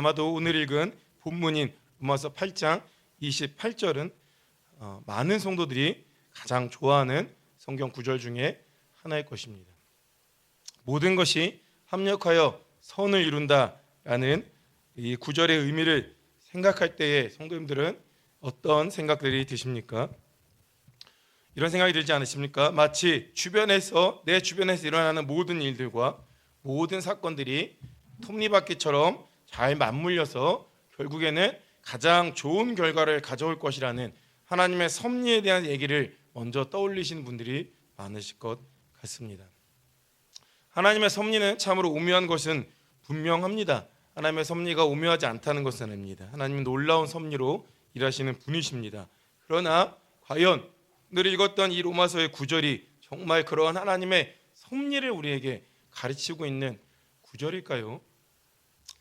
아마도 오늘 읽은 본문인 로마서 8장 28절은 어, 많은 성도들이 가장 좋아하는 성경 구절 중에 하나일 것입니다. 모든 것이 합력하여 선을 이룬다라는 이 구절의 의미를 생각할 때에 성도님들은 어떤 생각들이 드십니까? 이런 생각이 들지 않으십니까? 마치 주변에서 내 주변에서 일어나는 모든 일들과 모든 사건들이 톱니바퀴처럼 잘 맞물려서 결국에는 가장 좋은 결과를 가져올 것이라는 하나님의 섭리에 대한 얘기를 먼저 떠올리시는 분들이 많으실 것 같습니다. 하나님의 섭리는 참으로 오묘한 것은 분명합니다. 하나님의 섭리가 오묘하지 않다는 것은 아닙니다. 하나님은 놀라운 섭리로 일하시는 분이십니다. 그러나 과연 오늘 읽었던 이 로마서의 구절이 정말 그러한 하나님의 섭리를 우리에게 가르치고 있는 구절일까요?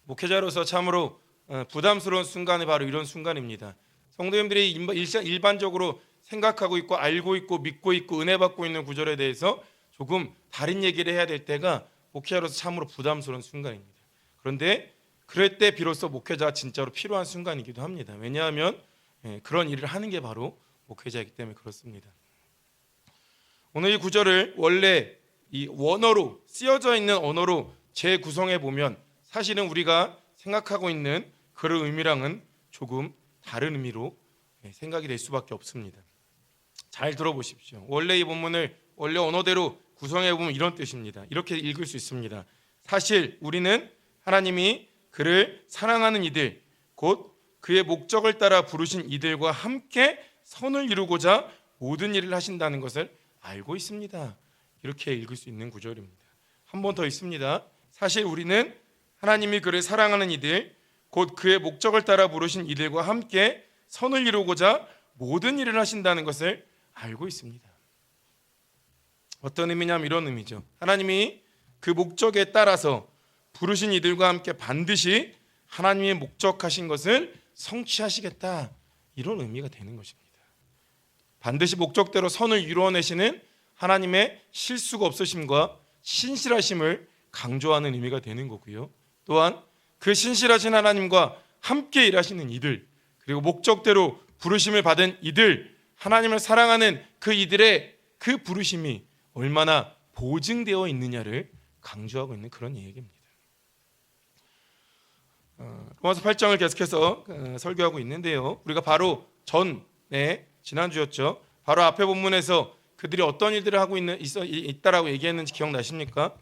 목회자로서 참으로 어, 부담스러운 순간이 바로 이런 순간입니다. 성도님들이 일반적으로 생각하고 있고 알고 있고 믿고 있고 은혜 받고 있는 구절에 대해서 조금 다른 얘기를 해야 될 때가 목회자로서 참으로 부담스러운 순간입니다. 그런데 그럴 때 비로소 목회자가 진짜로 필요한 순간이기도 합니다. 왜냐하면 예, 그런 일을 하는 게 바로 목회자이기 때문에 그렇습니다. 오늘 이 구절을 원래 이 원어로 쓰여져 있는 언어로 재구성해 보면 사실은 우리가 생각하고 있는 그런 의미랑은 조금 다른 의미로 예, 생각이 될 수밖에 없습니다. 잘 들어보십시오. 원래 이 본문을 원래 언어대로 구성해 보면 이런 뜻입니다. 이렇게 읽을 수 있습니다. 사실 우리는 하나님이 그를 사랑하는 이들 곧 그의 목적을 따라 부르신 이들과 함께 선을 이루고자 모든 일을 하신다는 것을 알고 있습니다. 이렇게 읽을 수 있는 구절입니다. 한 번 더 있습니다. 사실 우리는 하나님이 그를 사랑하는 이들 곧 그의 목적을 따라 부르신 이들과 함께 선을 이루고자 모든 일을 하신다는 것을 알고 있습니다. 어떤 의미냐면 이런 의미죠. 하나님이 그 목적에 따라서 부르신 이들과 함께 반드시 하나님의 목적하신 것을 성취하시겠다. 이런 의미가 되는 것입니다. 반드시 목적대로 선을 이루어내시는 하나님의 실수가 없으심과 신실하심을 강조하는 의미가 되는 거고요. 또한 그 신실하신 하나님과 함께 일하시는 이들 그리고 목적대로 부르심을 받은 이들 하나님을 사랑하는 그 이들의 그 부르심이 얼마나 보증되어 있느냐를 강조하고 있는 그런 얘기입니다. 어, 로마서 8장을 계속해서 어, 설교하고 있는데요. 우리가 바로 전에 지난주였죠. 바로 앞에 본문에서 그들이 어떤 일들을 하고 있는 있다라고 얘기했는지 기억나십니까?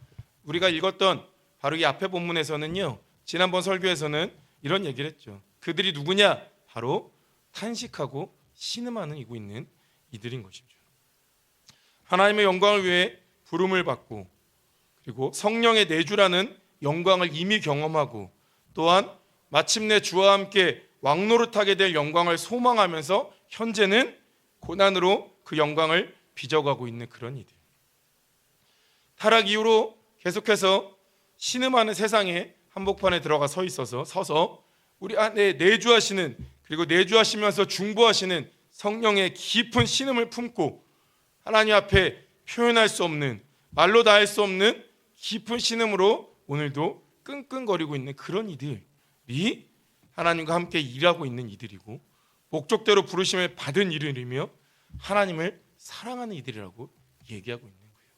우리가 읽었던 바로 이 앞에 본문에서는요. 지난번 설교에서는 이런 얘기를 했죠. 그들이 누구냐? 바로 탄식하고 신음하는 이고 있는 이들인 것이죠. 하나님의 영광을 위해 부름을 받고 그리고 성령의 내주라는 영광을 이미 경험하고 또한 마침내 주와 함께 왕노릇하게 될 영광을 소망하면서 현재는 고난으로 그 영광을 빚어가고 있는 그런 이들. 타락 이후로 계속해서 신음하는 세상에 한복판에 들어가 서 있어서 서서 우리 안에 내주하시는 그리고 내주하시면서 중보하시는 성령의 깊은 신음을 품고 하나님 앞에 표현할 수 없는 말로 다 할 수 없는 깊은 신음으로 오늘도 끙끙거리고 있는 그런 이들이 하나님과 함께 일하고 있는 이들이고 목적대로 부르심을 받은 이들이며 하나님을 사랑하는 이들이라고 얘기하고 있는 거예요.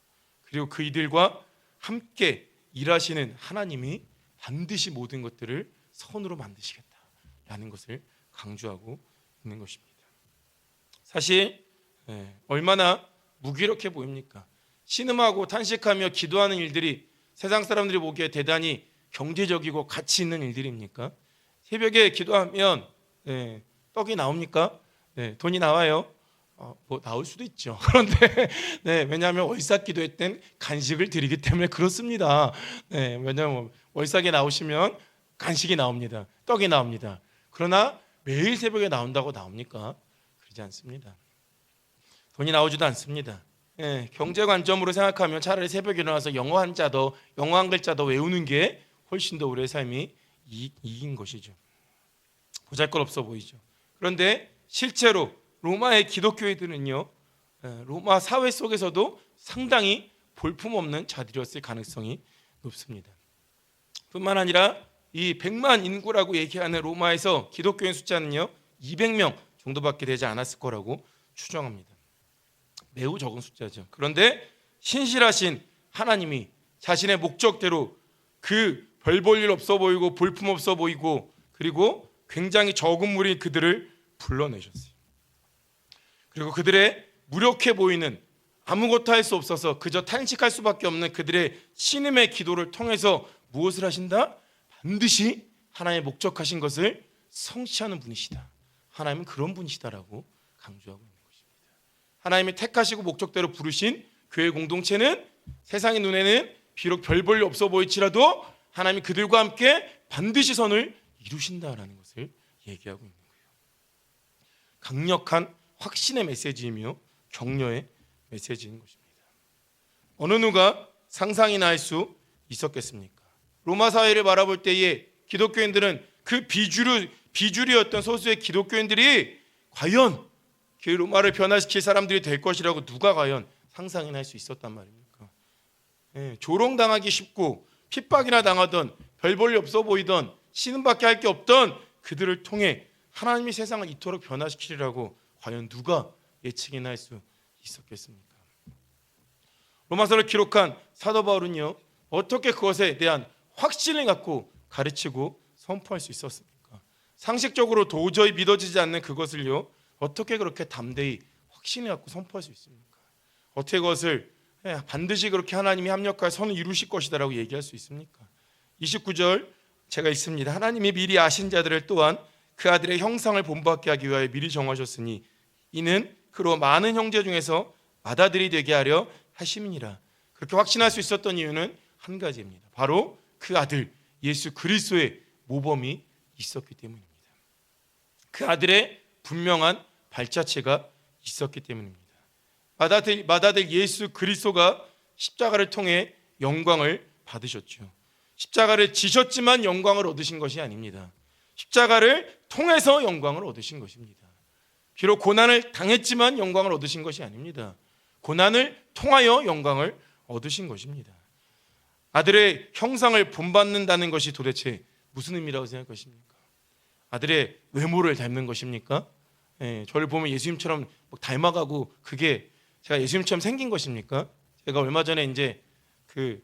그리고 그 이들과 함께 일하시는 하나님이 반드시 모든 것들을 선으로 만드시겠다라는 것을 강조하고 있는 것입니다. 사실 예, 얼마나 무기력해 보입니까? 신음하고 탄식하며 기도하는 일들이 세상 사람들이 보기에 대단히 경제적이고 가치 있는 일들입니까? 새벽에 기도하면 예, 떡이 나옵니까? 예, 돈이 나와요. 어, 뭐 나올 수도 있죠. 그런데 네, 왜냐하면 월삭 기도회 땐 간식을 드리기 때문에 그렇습니다. 네, 왜냐하면 월삭에 나오시면 간식이 나옵니다. 떡이 나옵니다. 그러나 매일 새벽에 나온다고 나옵니까? 그러지 않습니다. 돈이 나오지도 않습니다. 예, 경제 관점으로 생각하면 차라리 새벽에 일어나서 영어 한자 더, 영어 한 글자 더 외우는 게 훨씬 더 우리의 삶이 이익, 이익인 것이죠. 보잘것없어 보이죠. 그런데 실제로 로마의 기독교회들은요, 예, 로마 사회 속에서도 상당히 볼품없는 자들이었을 가능성이 높습니다. 뿐만 아니라 이 100만 인구라고 얘기하는 로마에서 기독교인 숫자는요 200명 정도밖에 되지 않았을 거라고 추정합니다. 매우 적은 숫자죠. 그런데 신실하신 하나님이 자신의 목적대로 그 별 볼 일 없어 보이고 볼품 없어 보이고 그리고 굉장히 적은 무리 그들을 불러내셨어요. 그리고 그들의 무력해 보이는 아무것도 할 수 없어서 그저 탄식할 수밖에 없는 그들의 신음의 기도를 통해서 무엇을 하신다? 반드시 하나님의 목적하신 것을 성취하는 분이시다. 하나님은 그런 분이시다라고 강조하고 있는 것입니다. 하나님이 택하시고 목적대로 부르신 교회 공동체는 세상의 눈에는 비록 별 볼일 없어 보일지라도 하나님이 그들과 함께 반드시 선을 이루신다라는 것을 얘기하고 있는 거예요. 강력한 확신의 메시지이며 격려의 메시지인 것입니다. 어느 누가 상상이나 할 수 있었겠습니까? 로마 사회를 바라볼 때에 기독교인들은 그 비주류 비주류였던 소수의 기독교인들이 과연 그 로마를 변화시킬 사람들이 될 것이라고 누가 과연 상상이나 할 수 있었단 말입니까? 예, 조롱당하기 쉽고 핍박이나 당하던 별 볼일 없어 보이던 신음밖에 할 게 없던 그들을 통해 하나님이 세상을 이토록 변화시키리라고 과연 누가 예측이나 할 수 있었겠습니까? 로마서를 기록한 사도 바울은요 어떻게 그것에 대한 확신을 갖고 가르치고 선포할 수 있었습니까? 상식적으로 도저히 믿어지지 않는 그것을요 어떻게 그렇게 담대히 확신을 갖고 선포할 수 있습니까? 어떻게 그것을 예, 반드시 그렇게 하나님이 합력하여 선을 이루실 것이다라고 얘기할 수 있습니까? 29절 제가 있습니다. 하나님이 미리 아신 자들을 또한 그 아들의 형상을 본받게 하기 위하여 미리 정하셨으니 이는 그로 많은 형제 중에서 맏아들이 되게 하려 하심이니라. 그렇게 확신할 수 있었던 이유는 한 가지입니다. 바로 그 아들 예수 그리스도의 모범이 있었기 때문입니다. 그 아들의 분명한 발자취가 있었기 때문입니다. 맏아들, 맏아들 예수 그리스도가 십자가를 통해 영광을 받으셨죠. 십자가를 지셨지만 영광을 얻으신 것이 아닙니다. 십자가를 통해서 영광을 얻으신 것입니다. 비록 고난을 당했지만 영광을 얻으신 것이 아닙니다. 고난을 통하여 영광을 얻으신 것입니다. 아들의 형상을 본받는다는 것이 도대체 무슨 의미라고 생각하십니까? 아들의 외모를 닮는 것입니까? 예, 저를 보면 예수님처럼 막 닮아가고 그게 제가 예수님처럼 생긴 것입니까? 제가 얼마 전에 이제 그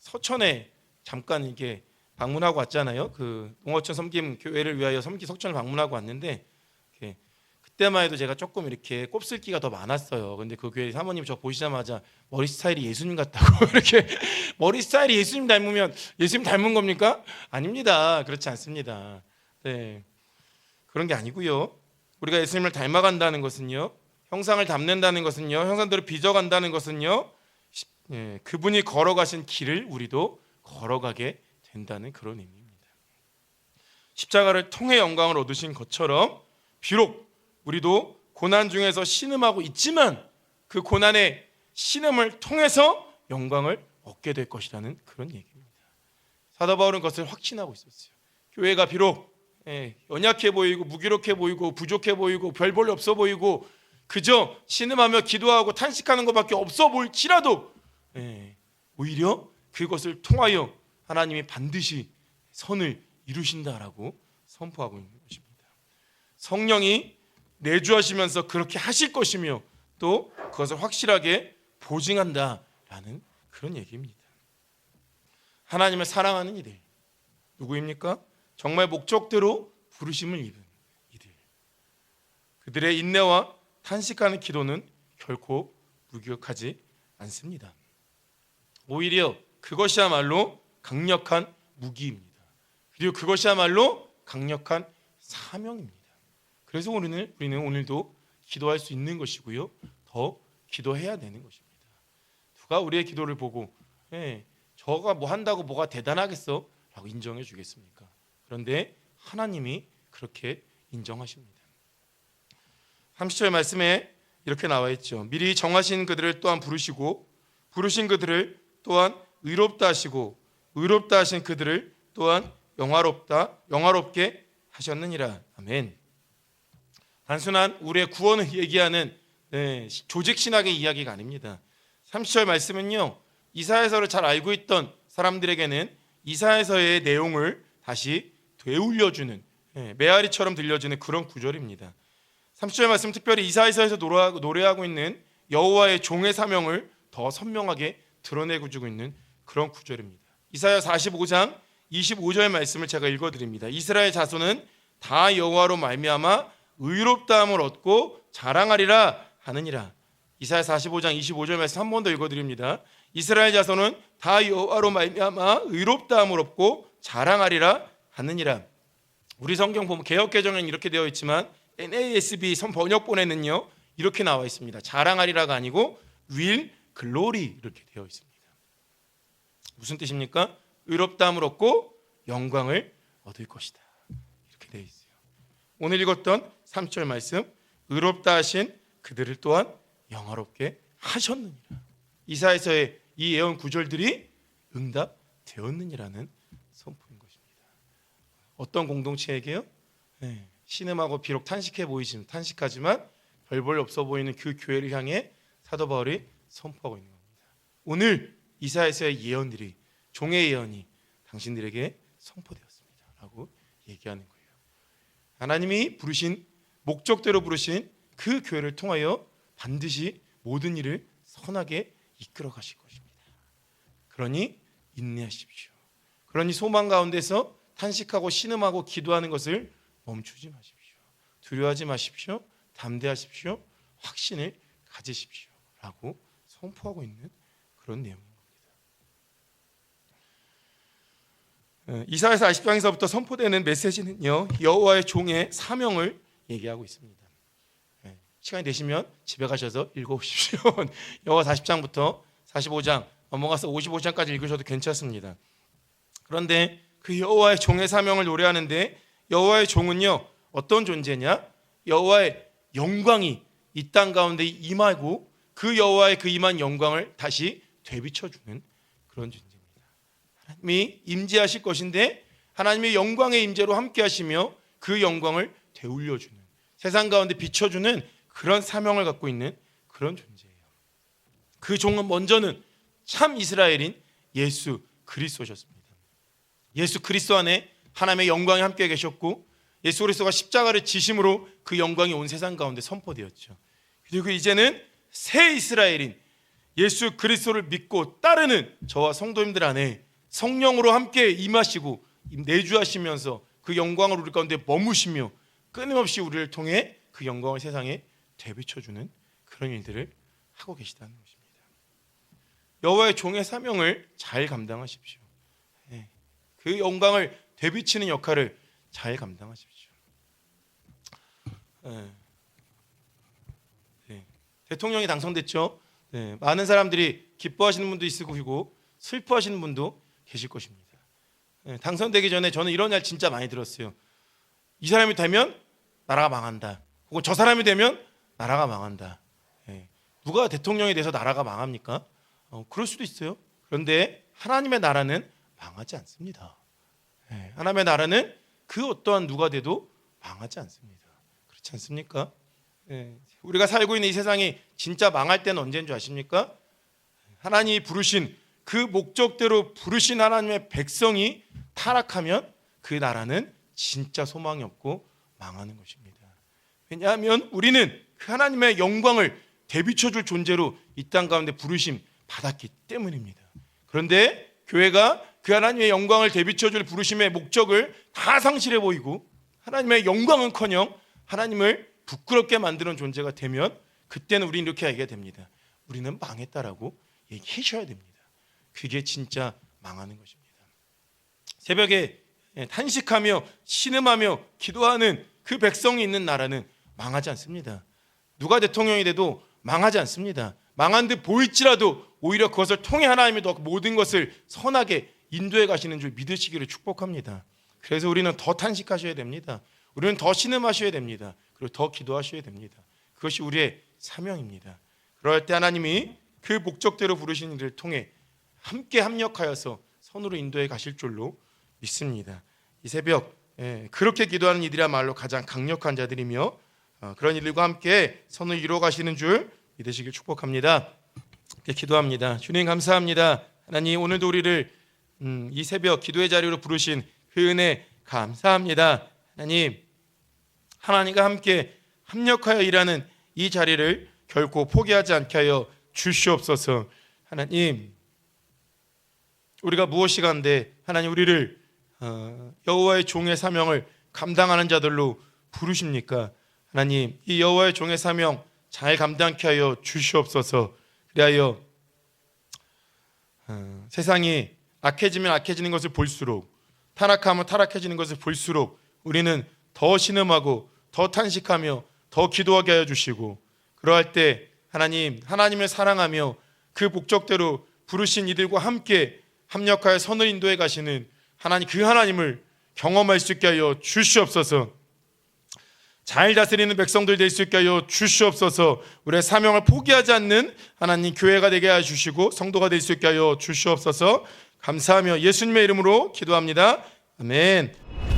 서천에 잠깐 이게 방문하고 왔잖아요. 그 농어촌 섬김 교회를 위하여 섬기 석천을 방문하고 왔는데 그때만 해도 제가 조금 이렇게 곱슬기가 더 많았어요. 근데 그 교회 사모님 저 보시자마자 머리 스타일이 예수님 같다고 이렇게 머리 스타일이 예수님 닮으면 예수님 닮은 겁니까? 아닙니다. 그렇지 않습니다. 네. 그런 게 아니고요. 우리가 예수님을 닮아간다는 것은요. 형상을 담는다는 것은요. 형상대로 빚어간다는 것은요. 예, 그분이 걸어가신 길을 우리도 걸어가게 된다는 그런 의미입니다. 십자가를 통해 영광을 얻으신 것처럼 비록 우리도 고난 중에서 신음하고 있지만 그 고난의 신음을 통해서 영광을 얻게 될 것이라는 그런 얘기입니다. 사도 바울은 그것을 확신하고 있었어요. 교회가 비록 예, 연약해 보이고 무기력해 보이고 부족해 보이고 별볼일 없어 보이고 그저 신음하며 기도하고 탄식하는 것밖에 없어 보일지라도 예, 오히려 그것을 통하여 하나님이 반드시 선을 이루신다라고 선포하고 있는 것입니다. 성령이 내주하시면서 그렇게 하실 것이며 또 그것을 확실하게 보증한다라는 그런 얘기입니다. 하나님을 사랑하는 이들 누구입니까? 정말 목적대로 부르심을 입은 이들. 그들의 인내와 탄식하는 기도는 결코 무기력하지 않습니다. 오히려 그것이야말로 강력한 무기입니다. 그리고 그것이야말로 강력한 사명입니다. 그래서 우리는 우리는 오늘도 기도할 수 있는 것이고요. 더 기도해야 되는 것입니다. 누가 우리의 기도를 보고 예, 저가 뭐 한다고 뭐가 대단하겠어? 라고 인정해 주겠습니까? 그런데 하나님이 그렇게 인정하십니다. 30절 말씀에 이렇게 나와 있죠. 미리 정하신 그들을 또한 부르시고 부르신 그들을 또한 의롭다 하시고 의롭다 하신 그들을 또한 영화롭다 영화롭게 하셨느니라. 아멘. 단순한 우리의 구원을 얘기하는 네, 조직 신학의 이야기가 아닙니다. 30절 말씀은요. 이사야서를 잘 알고 있던 사람들에게는 이사야서의 내용을 다시 되울려 주는 예, 메아리처럼 들려주는 그런 구절입니다. 30절 말씀 특별히 이사야서에서 노래하고 있는 여호와의 종의 사명을 더 선명하게 드러내고 주고 있는 그런 구절입니다. 이사야 45장 25절 말씀을 제가 읽어 드립니다. 이스라엘 자손은 다 여호와로 말미암아 의롭다함을 얻고 자랑하리라 하느니라. 이사야 45장 25절 말씀 한 번 더 읽어 드립니다. 이스라엘 자손은 다 여호와로 말미암아 의롭다함을 얻고 자랑하리라 하느니라. 우리 성경 보면 개혁 개정에는 이렇게 되어 있지만 NASB 선 번역본에는요 이렇게 나와 있습니다. 자랑하리라가 아니고 will glory 이렇게 되어 있습니다. 무슨 뜻입니까? 의롭다함을 얻고 영광을 얻을 것이다. 이렇게 되어 있어요. 오늘 읽었던 3절 말씀 의롭다 하신 그들을 또한 영화롭게 하셨느니라. 이사에서의 이 예언 구절들이 응답되었느니라는 선포인 것입니다. 어떤 공동체에게요? 네, 신음하고 비록 탄식해 보이지만 탄식하지만 별볼 없어 보이는 그 교회를 향해 사도 바울이 선포하고 있는 겁니다. 오늘 이사에서의 예언들이 종의 예언이 당신들에게 선포되었습니다라고 얘기하는 거예요. 하나님이 부르신 목적대로 부르신 그 교회를 통하여 반드시 모든 일을 선하게 이끌어 가실 것입니다. 그러니 인내하십시오. 그러니 소망 가운데서 탄식하고 신음하고 기도하는 것을 멈추지 마십시오. 두려워하지 마십시오. 담대하십시오. 확신을 가지십시오라고 선포하고 있는 그런 내용입니다. 어, 이사야서 40장에서부터 선포되는 메시지는요. 여호와의 종의 사명을 얘기하고 있습니다. 예, 시간이 되시면 집에 가셔서 읽어보십시오. 여호와 40장부터 45장 넘어가서 55장까지 읽으셔도 괜찮습니다. 그런데 그 여호와의 종의 사명을 노래하는데 여호와의 종은요 어떤 존재냐? 여호와의 영광이 이 땅 가운데 임하고 그 여호와의 그 임한 영광을 다시 되비춰 주는 그런 존재입니다. 하나님이 임재하실 것인데 하나님의 영광의 임재로 함께 하시며 그 영광을 되울려 주는 세상 가운데 비춰 주는 그런 사명을 갖고 있는 그런 존재예요. 그 종은 먼저는 참 이스라엘인 예수 그리스도셨습니다. 예수 그리스도 안에 하나님의 영광이 함께 계셨고 예수 그리스도가 십자가를 지심으로 그 영광이 온 세상 가운데 선포되었죠. 그리고 이제는 새 이스라엘인 예수 그리스도를 믿고 따르는 저와 성도님들 안에 성령으로 함께 임하시고 내주하시면서 그 영광을 우리 가운데 머무시며 끊임없이 우리를 통해 그 영광을 세상에 되비춰주는 그런 일들을 하고 계시다는 것입니다. 여호와의 종의 사명을 잘 감당하십시오. 예, 그 영광을 되비치는 역할을 잘 감당하십시오. 예. 네. 대통령이 당선됐죠. 네. 많은 사람들이 기뻐하시는 분도 것이고 슬퍼하시는 분도 계실 것입니다. 네. 당선되기 전에 저는 이런 말 진짜 많이 들었어요. 이 사람이 되면 나라가 망한다. 혹은 저 사람이 되면 나라가 망한다. 예. 누가 대통령이 돼서 나라가 망합니까? 어, 그럴 수도 있어요. 그런데 하나님의 나라는 망하지 않습니다. 예. 하나님의 나라는 그 어떠한 누가 돼도 망하지 않습니다. 그렇지 않습니까? 예. 우리가 살고 있는 이 세상이 진짜 망할 때는 언제인 줄 아십니까? 하나님이 부르신 그 목적대로 부르신 하나님의 백성이 타락하면 그 나라는 진짜 소망이 없고 망하는 것입니다. 왜냐하면 우리는 그 하나님의 영광을 대비쳐 줄 존재로 이 땅 가운데 부르심 받았기 때문입니다. 그런데 교회가 그 하나님의 영광을 대비쳐 줄 부르심의 목적을 다 상실해 보이고 하나님의 영광은커녕 하나님을 부끄럽게 만드는 존재가 되면 그때는 우리는 이렇게 얘기가 됩니다. 우리는 망했다라고 얘기하셔야 됩니다. 그게 진짜 망하는 것입니다. 새벽에 탄식하며 신음하며 기도하는 그 백성이 있는 나라는 망하지 않습니다. 누가 대통령이 돼도 망하지 않습니다. 망한 듯 보일지라도 오히려 그것을 통해 하나님이 더 모든 것을 선하게 인도해 가시는 줄 믿으시기를 축복합니다. 그래서 우리는 더 탄식하셔야 됩니다. 우리는 더 신음하셔야 됩니다. 그리고 더 기도하셔야 됩니다. 그것이 우리의 사명입니다. 그럴 때 하나님이 그 목적대로 부르신 이를 통해 함께 합력하여서 선으로 인도해 가실 줄로 믿습니다. 이 새벽 예, 그렇게 기도하는 이들이야말로 가장 강력한 자들이며 어, 그런 이들과 함께 선을 이루어 가시는 줄 믿으시길 축복합니다. 기도합니다. 주님 감사합니다. 하나님 오늘도 우리를 음, 이 새벽 기도의 자리로 부르신 그 은혜 감사합니다. 하나님 하나님과 함께 합력하여 일하는 이 자리를 결코 포기하지 않게 하여 주시옵소서. 하나님 우리가 무엇이 간데 하나님 우리를 어, 여호와의 종의 사명을 감당하는 자들로 부르십니까? 하나님 이 여호와의 종의 사명 잘 감당케 하여 주시옵소서. 그리하여 어, 세상이 악해지면 악해지는 것을 볼수록 타락하면 타락해지는 것을 볼수록 우리는 더 신음하고 더 탄식하며 더 기도하게 하여 주시고 그러할 때 하나님 하나님을 사랑하며 그 목적대로 부르신 이들과 함께 합력하여 선을 인도해 가시는 하나님 그 하나님을 경험할 수 있게 하여 주시옵소서. 잘 다스리는 백성들 될 수 있게 하여 주시옵소서. 우리의 사명을 포기하지 않는 하나님 교회가 되게 하여 주시고 성도가 될 수 있게 하여 주시옵소서. 감사하며 예수님의 이름으로 기도합니다. 아멘.